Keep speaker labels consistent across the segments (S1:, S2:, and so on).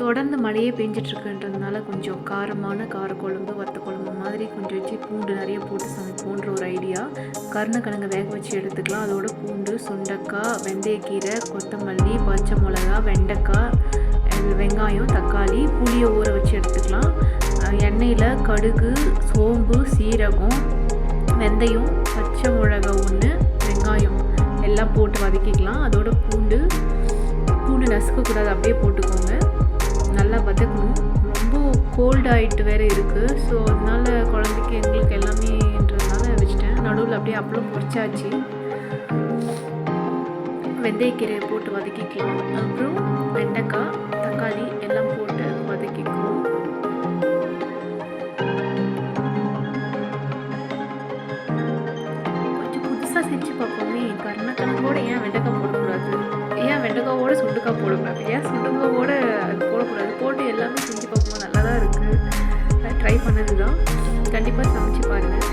S1: தொடர்ந்து மழையே பெஞ்சிட்ருக்குன்றதுனால கொஞ்சம் காரமான காரக்குழம்பு வத்த குழம்பு மாதிரி கொஞ்சம் வச்சு பூண்டு நிறைய போட்டு சமைப்போன்ற ஒரு ஐடியா. கருணக்கிழங்கு வேக வச்சு எடுத்துக்கலாம். அதோட பூண்டு சுண்டக்காய் வெந்தயக்கீரை கொத்தமல்லி பச்சை மிளகா வெண்டைக்காய் வெங்காயம் தக்காளி புளியை ஊற வச்சு எடுத்துக்கலாம். எண்ணெயில் கடுகு சோம்பு சீரகம் வெந்தயம் பச்சை மிளகா ஒன்று வெங்காயம் எல்லாம் போட்டு வதக்கிக்கலாம். அதோட பூண்டு பூண்டு நசுக்கக்கூடாது. அப்படியே போட்டுக்கோங்க. நல்லா வதக்கணும். ரொம்ப கோல்ட் ஆகிட்டு வேறு இருக்குது ஸோ அதனால குழந்தைக்கு எங்களுக்கு எல்லாமேன்றதுனால வச்சுட்டேன். நடுவில் அப்படியே அப்பளம் பொறிச்சாச்சு வெந்தயக்கீரையை போட்டு வதக்கிக்கலாம். அப்புறம் வெண்டைக்காய் தக்காளி எல்லாம் போட்டு வதக்கிக்குவோம். கொஞ்சம் புதுசாக செஞ்சு பார்ப்போமே. கருணக்கிழங்கோட ஏன் வெண்டைக்காய் போடக்கூடாது? ஏன் வெண்டைக்காவோட சுண்டுக்காய் போடக்கூடாது ஏன் சுண்டுக்காவோட போடக்கூடாது. போட்டு எல்லாமே செஞ்சு பார்ப்போம் நல்லா தான் இருக்குது ட்ரை பண்ணது தான் கண்டிப்பாக சமைச்சு பாருங்கள்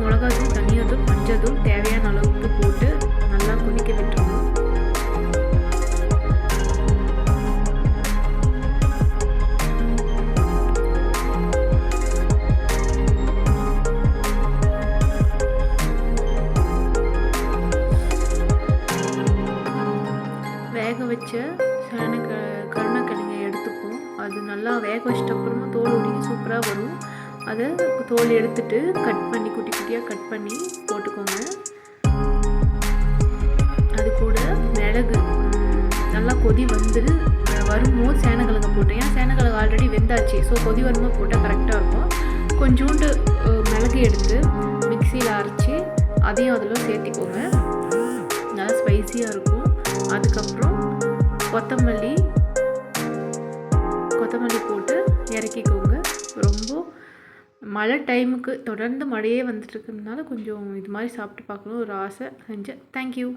S1: மிளகாத்தூள் தனியாத்தூள் மஞ்சத்தூள் தேவையான அளவுக்கு வச்ச வச்ச சேனக்க கருணக்கிழங்கை எடுத்துப்போம் அது நல்லா வேக வச்சிட்ட அப்புறமா தோல் உரிக்க சூப்பராக வரும். அதை தோல் எடுத்துட்டு கட் பண்ணி குட்டி குட்டியாக கட் பண்ணி போட்டுக்கோங்க. அது கூட மிளகு. நல்லா கொதி வந்து வரும்போது சேனக்கிழங்கு போட்டேன். ஏன்? சேனக்கிழங்கு ஆல்ரெடி வெந்தாச்சு. ஸோ கொதி வரும்போது போட்டால் கரெக்டாக இருக்கும். கொஞ்சோண்டு மிளகு எடுத்து மிக்சியில் அரைச்சி அதையும் அதில் சேர்த்திக்கோங்க. நல்லா ஸ்பைசியாக இருக்கும். அதுக்கப்புறம் கொத்தமல்லி கொத்தமல்லி போட்டு இறக்கிக்கோங்க. ரொம்ப மழை டைமுக்கு தொடர்ந்து மழையே வந்துட்டு இருக்கிறதுனால கொஞ்சம் இது மாதிரி சாப்பிட்டு பார்க்கணும். ஒரு ஆசை. செஞ்சேன் தேங்க்யூ